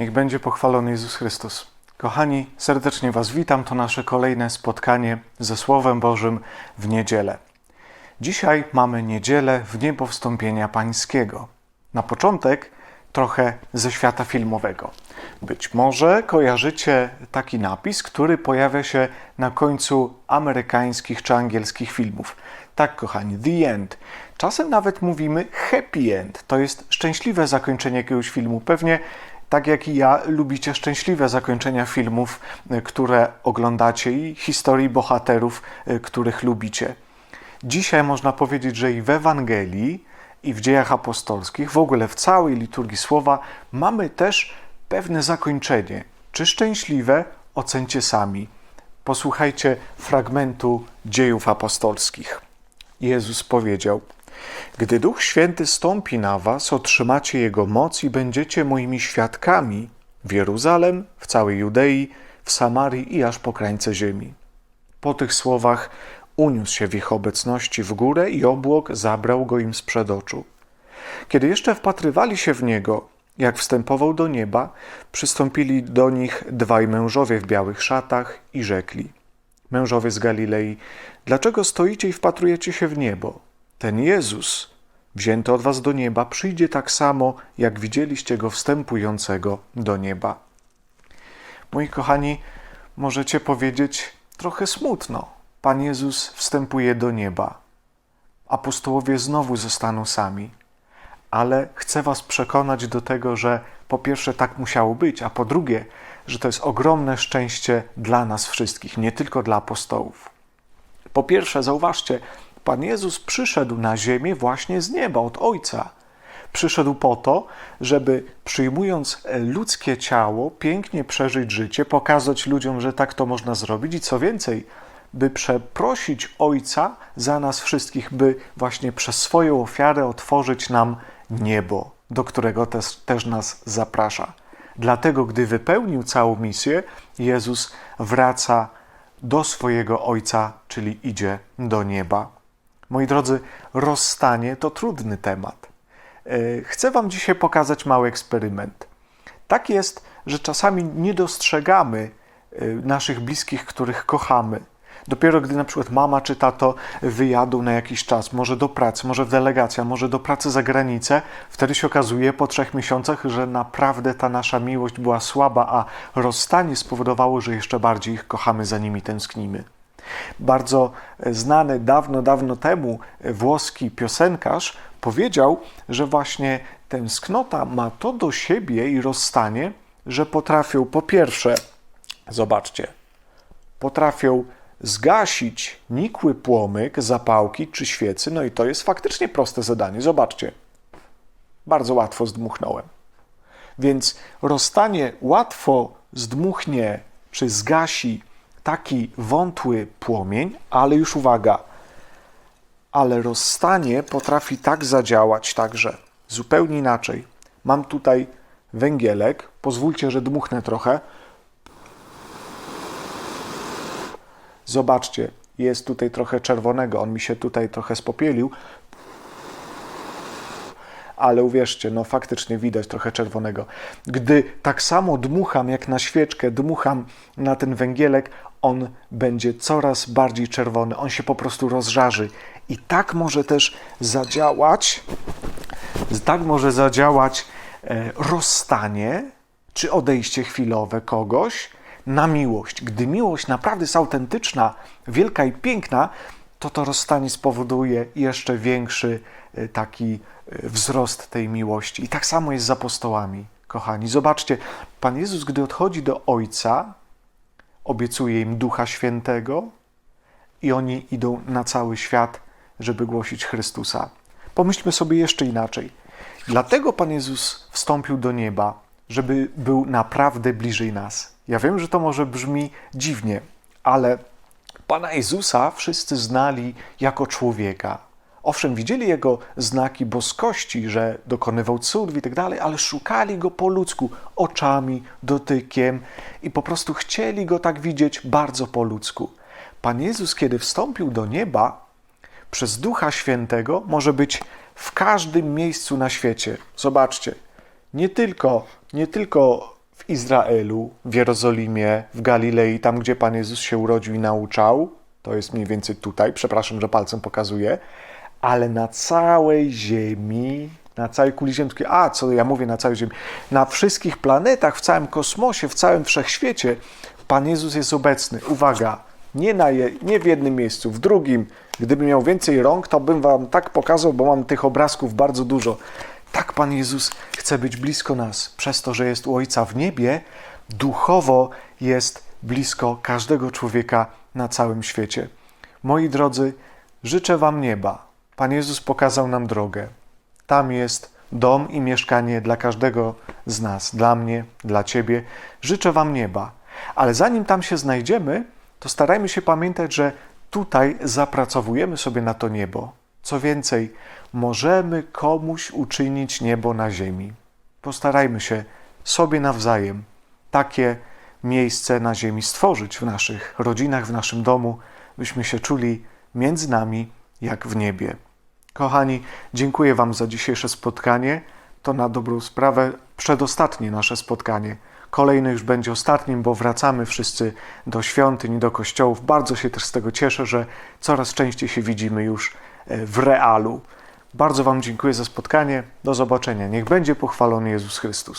Niech będzie pochwalony Jezus Chrystus. Kochani, serdecznie Was witam. To nasze kolejne spotkanie ze Słowem Bożym w niedzielę. Dzisiaj mamy niedzielę w niebo wstąpienia Pańskiego. Na początek trochę ze świata filmowego. Być może kojarzycie taki napis, który pojawia się na końcu amerykańskich czy angielskich filmów. Tak, kochani, the end. Czasem nawet mówimy happy end. To jest szczęśliwe zakończenie jakiegoś filmu. Pewnie tak jak i ja, lubicie szczęśliwe zakończenia filmów, y, które oglądacie i historii bohaterów, y, których lubicie. Dzisiaj można powiedzieć, że i w Ewangelii, i w dziejach apostolskich, w ogóle w całej liturgii słowa, mamy też pewne zakończenie. Czy szczęśliwe? Ocencie sami. Posłuchajcie fragmentu dziejów apostolskich. Jezus powiedział: Gdy Duch Święty stąpi na Was, otrzymacie Jego moc i będziecie moimi świadkami w Jeruzalem, w całej Judei, w Samarii i aż po krańce ziemi. Po tych słowach uniósł się w ich obecności w górę i obłok zabrał go im sprzed oczu. Kiedy jeszcze wpatrywali się w niego, jak wstępował do nieba, przystąpili do nich dwaj mężowie w białych szatach i rzekli: Mężowie z Galilei, dlaczego stoicie i wpatrujecie się w niebo? Ten Jezus, wzięty od was do nieba, przyjdzie tak samo, jak widzieliście go wstępującego do nieba. Moi kochani, możecie powiedzieć trochę smutno. Pan Jezus wstępuje do nieba. Apostołowie znowu zostaną sami. Ale chcę Was przekonać do tego, że po pierwsze tak musiało być, a po drugie, że to jest ogromne szczęście dla nas wszystkich, nie tylko dla apostołów. Po pierwsze, zauważcie, Pan Jezus przyszedł na ziemię właśnie z nieba, od Ojca. Przyszedł po to, żeby przyjmując ludzkie ciało, pięknie przeżyć życie, pokazać ludziom, że tak to można zrobić i co więcej, by przeprosić Ojca za nas wszystkich, by właśnie przez swoją ofiarę otworzyć nam niebo, do którego też, też nas zaprasza. Dlatego, gdy wypełnił całą misję, Jezus wraca do swojego Ojca, czyli idzie do nieba. Moi drodzy, rozstanie to trudny temat. E, chcę Wam dzisiaj pokazać mały eksperyment. Tak jest, że czasami nie dostrzegamy e, naszych bliskich, których kochamy. Dopiero gdy na przykład mama czy tato wyjadą na jakiś czas, może do pracy, może w delegacja, może do pracy za granicę, wtedy się okazuje po trzech miesiącach, że naprawdę ta nasza miłość była słaba, a rozstanie spowodowało, że jeszcze bardziej ich kochamy, za nimi tęsknimy. Bardzo znany dawno, dawno temu włoski piosenkarz powiedział, że właśnie tęsknota ma to do siebie i rozstanie, że potrafią po pierwsze, zobaczcie, potrafią zgasić nikły płomyk, zapałki czy świecy, no i to jest faktycznie proste zadanie. Zobaczcie, bardzo łatwo zdmuchnąłem. Więc rozstanie łatwo zdmuchnie czy zgasi taki wątły płomień, ale już uwaga, ale rozstanie potrafi tak zadziałać także zupełnie inaczej. Mam tutaj węgielek, pozwólcie, że dmuchnę trochę. Zobaczcie, jest tutaj trochę czerwonego, on mi się tutaj trochę spopielił, ale uwierzcie, no faktycznie widać trochę czerwonego. Gdy tak samo dmucham jak na świeczkę, dmucham na ten węgielek, on będzie coraz bardziej czerwony, on się po prostu rozżarzy. I tak może też zadziałać, tak może zadziałać e, rozstanie czy odejście chwilowe kogoś na miłość. Gdy miłość naprawdę jest autentyczna, wielka i piękna, to to rozstanie spowoduje jeszcze większy e, taki e, wzrost tej miłości. I tak samo jest z apostołami, kochani. Zobaczcie, Pan Jezus, gdy odchodzi do Ojca, obiecuje im Ducha Świętego i oni idą na cały świat, żeby głosić Chrystusa. Pomyślmy sobie jeszcze inaczej. Dlatego Pan Jezus wstąpił do nieba, żeby był naprawdę bliżej nas. Ja wiem, że to może brzmi dziwnie, ale Pana Jezusa wszyscy znali jako człowieka. Owszem, widzieli jego znaki boskości, że dokonywał cudów i tak dalej, ale szukali go po ludzku, oczami, dotykiem i po prostu chcieli go tak widzieć bardzo po ludzku. Pan Jezus, kiedy wstąpił do nieba, przez Ducha Świętego może być w każdym miejscu na świecie. Zobaczcie, nie tylko, nie tylko w Izraelu, w Jerozolimie, w Galilei, tam gdzie Pan Jezus się urodził i nauczał. To jest mniej więcej tutaj, przepraszam, że palcem pokazuję, ale na całej Ziemi, na całej kuli ziemskiej, a co ja mówię na całej Ziemi, na wszystkich planetach, w całym kosmosie, w całym wszechświecie, Pan Jezus jest obecny. Uwaga, nie, na je, nie w jednym miejscu, w drugim. Gdybym miał więcej rąk, to bym Wam tak pokazał, bo mam tych obrazków bardzo dużo. Tak Pan Jezus chce być blisko nas, przez to, że jest u Ojca w niebie, duchowo jest blisko każdego człowieka na całym świecie. Moi drodzy, życzę Wam nieba. Pan Jezus pokazał nam drogę. Tam jest dom i mieszkanie dla każdego z nas, dla mnie, dla Ciebie. Życzę Wam nieba. Ale zanim tam się znajdziemy, to starajmy się pamiętać, że tutaj zapracowujemy sobie na to niebo. Co więcej, możemy komuś uczynić niebo na ziemi. Postarajmy się sobie nawzajem takie miejsce na ziemi stworzyć w naszych rodzinach, w naszym domu, byśmy się czuli między nami jak w niebie. Kochani, dziękuję Wam za dzisiejsze spotkanie. To na dobrą sprawę przedostatnie nasze spotkanie. Kolejne już będzie ostatnim, bo wracamy wszyscy do świątyń, do kościołów. Bardzo się też z tego cieszę, że coraz częściej się widzimy już e, w realu. Bardzo Wam dziękuję za spotkanie. Do zobaczenia. Niech będzie pochwalony Jezus Chrystus.